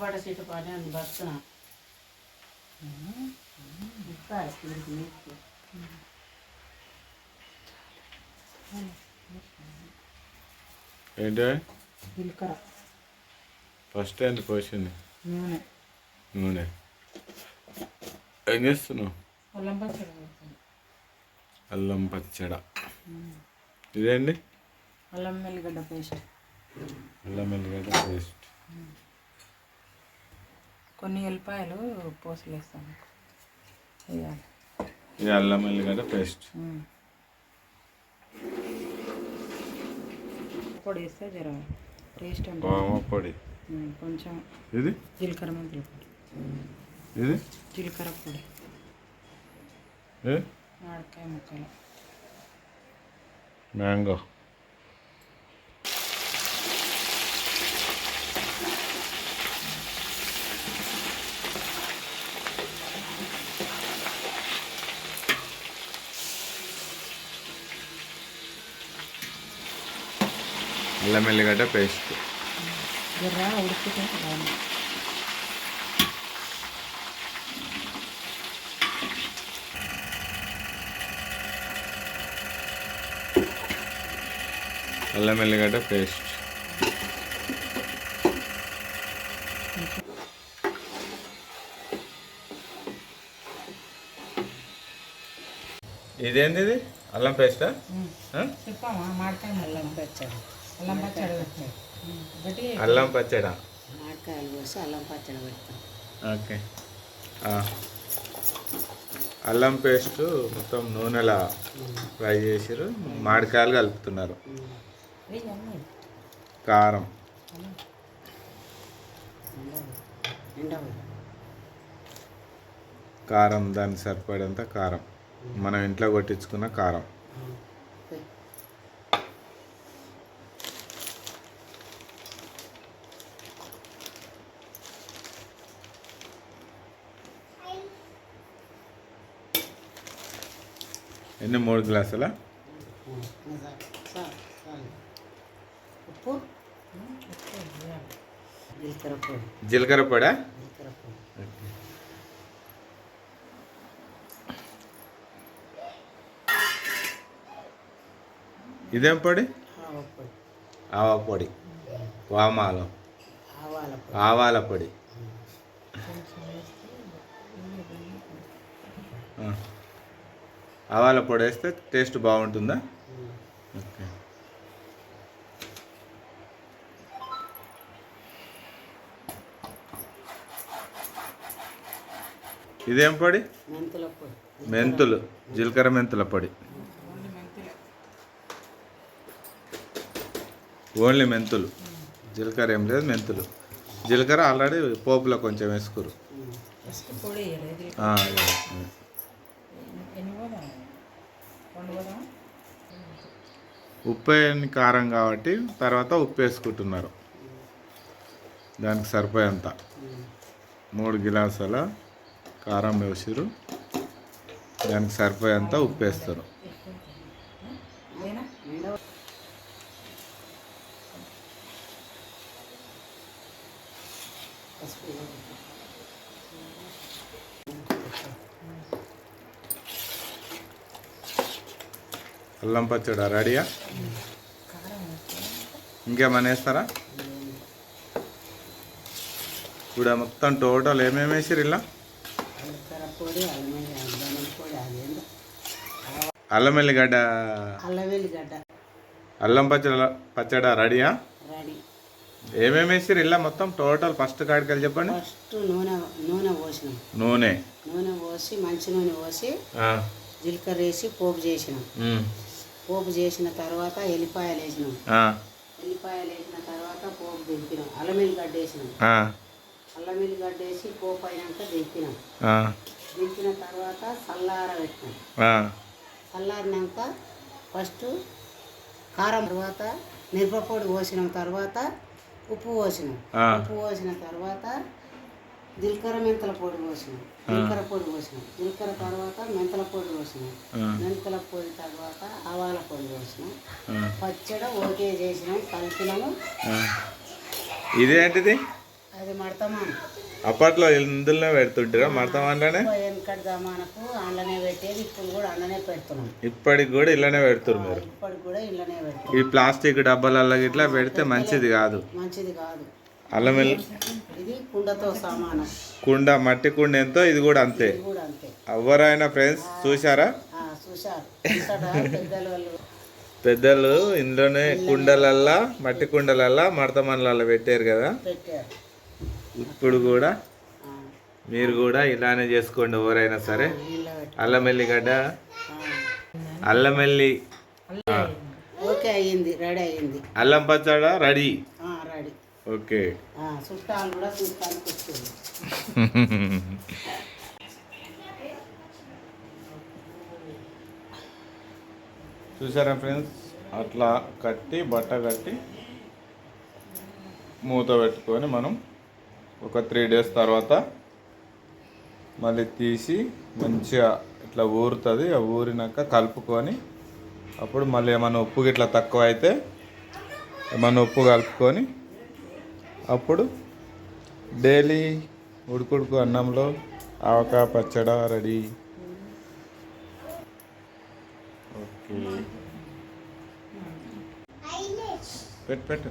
చిటపాట చిటపాట అని ఇస్తారు నీకు. ఏంటి? జీలకర్ర. ఫస్ట్ ఏంటి పోసింది నూనె. నూనె. ఏం చేస్తున్నావు? అల్లం పచ్చడి. అల్లం పచ్చడ. ఇదేంటి? అల్లం వెల్లిగడ్డ పేస్ట్. అల్లం ఎల్లిగడ్డ పేస్ట్. కొన్ని ఎల్లిపాయలు పోసలేస్తాను. వేయాలి ఇది అల్లం ఎల్లిగడ్డ పేస్ట్. పొడి వేస్తే జర టేస్ట్ పొడి. కొంచెం ఇది? జీలకర్ర మెంతుల పొడి. ఇది? జీలకర్ర పొడి. ఏ? ఆడకాయ ముక్కలు. మ్యాంగో. అల్లం ఎల్లిగడ్డ పేస్ట్ అల్లం ఎల్లిగడ్డ పేస్ట్ ఇదేంది ఇది? అల్లం పేస్టా చెప్పామా మాడకాయ అల్లం పచ్చడి అల్లం పచ్చడి ఒకటి అల్లం పచ్చడా? మాడకాయలు కోసి అల్లం పచ్చడి పెడతాం. ఓకే. ఆ. అల్లం పేస్ట్ మొత్తం నూనెలా ఫ్రై చేసిరు మామిడికాయలు కలుపుతున్నారు. కారం. కారం దానికి సరిపడేంత కారం. మనం ఇంట్లో కొట్టించుకున్న కారం. ఎన్ని మూడు గ్లాసులా? జీలకర్ర పొడి. ఇదేం పొడి? ఆవ పొడి. వామాలో. ఆవాల పొడి. ఆవాల పొడి వేస్తే టేస్ట్ బాగుంటుందా? ఓకే. ఇదేం పొడి? మెంతుల జీలకర్ర మెంతుల పొడి. ఓన్లీ మెంతులు. జీలకర్ర ఏం లేదు మెంతులు. జీలకర్ర ఆల్రెడీ పోపులో కొంచెం వేసుకురు ఫస్ట్ పొడి వేయాలి ఆ, అదే, అదే. ఎన్ని పోదాం రెండు పోదాం ఉప్పు వేయని కారం కాబట్టి తర్వాత ఉప్పు వేసుకుంటున్నారు దానికి సరిపోయేంత. మూడు గిలాసాల కారం వేసిరు దానికి సరిపోయేంత ఉప్పు వేస్తారు ఇదేనా పసుపు అల్లం పచ్చడి రెడీయా? కారం వేస్తే ఇంకేమైనా వేస్తారా? ఇప్పుడు మొత్తం టోటల్ ఏమేమి వేసిరు ఇలా? అల్లం వెల్లిగడ్డ అల్లం పచ్చడి పచ్చడి రెడీయా? రెడీ. ఏమేమి వేసిరు ఇలా మొత్తం టోటల్? ఫస్ట్ కాడికి వెళ్ళి చెప్పండి. ఫస్ట్ నూనె నూనె పోసినాం. నూనె. నూనె పోసి మంచి నూనె పోసి జీలకర్ర వేసి పోపు చేసినాం. పోపు చేసిన తర్వాత ఎల్లిపాయలు వేసినాం. ఎల్లిపాయలు వేసిన తర్వాత పోపు దింపినాం. అల్లం వెల్లిగడ్డ వేసినాం. ఆ, అల్లం వెల్లిగడ్డ వేసి పోపు అయినాక దింపినాం. దింపిన తర్వాత చల్లార పెట్టినాం చల్లారినాక ఫస్ట్ కారం తర్వాత మిరపపొడి పోసినాం తర్వాత ఉప్పు పోసినాం. ఉప్పు పోసిన తర్వాత జీలకర్ర మెంతల పొడి పోసినాం జీలకర్ర పొడి పోసినాం జీలకర్ర తర్వాత మెంతల పొడి పోసినాం మెంతల పొడి తర్వాత ఆవాల పొడి పోసినాం పచ్చడి ఓకే చేసినాం కలిపినాము. ఇదేంటిది అది మడతమాను. అప్పట్లో ఇందులోనే పెడుతుంటారా? మడతమాన్లోనే? వెనకటి జమానకు అందులోనే పెట్టేది ఇప్పుడు కూడా అందులోనే పెడుతున్నాం. ఇప్పటికి కూడా ఇలానే పెడుతురు మీరు? ఇప్పటికి కూడా పెడుతున్నాం. ఈ ప్లాస్టిక్ డబ్బాలలో ఇట్లా పెడితే మంచిది కాదు. మంచిది కాదు. అల్లం వెల్లి ఇది కుండతో సమానం. కుండ మట్టి కుండ ఎంతో ఇది కూడా అంతే. ఎవరైనా ఫ్రెండ్స్ చూసారా పెద్దల ఇందులోనే కుండలల్లా మట్టి కుండలల్లా మడతమన్లలో పెట్టారు కదా. ఇప్పుడు కూడా మీరు కూడా ఇలానే చేసుకోండి ఎవరైనా సరే. నీళ్ళ పెట్టి అల్లం వెల్లిగడ్డ ఆ. అల్లం వెల్లి ఓకే అయ్యింది రెడీ అయ్యింది. అల్లం పచ్చడ రెడీ. ఓకే. ఆ, చుట్టాలు కూడా చూస్తానికి వచ్చింది చూసారా ఫ్రెండ్స్? అట్లా కట్టి బట్ట కట్టి మూత పెట్టుకొని మనం ఒక త్రీ డేస్ తర్వాత మళ్ళీ తీసి మంచిగా ఇట్లా ఊరుతుంది. ఆ ఊరినాక కలుపుకొని అప్పుడు మళ్ళీ ఏమైనా ఉప్పు గిట్లా తక్కువ అయితే ఏమైనా ఉప్పు కలుపుకొని అప్పుడు డైలీ ఉడుకుడుకు అన్నంలో ఆవకాయ పచ్చడ రెడీ. ఓకే. పెట్టు పెట్టు.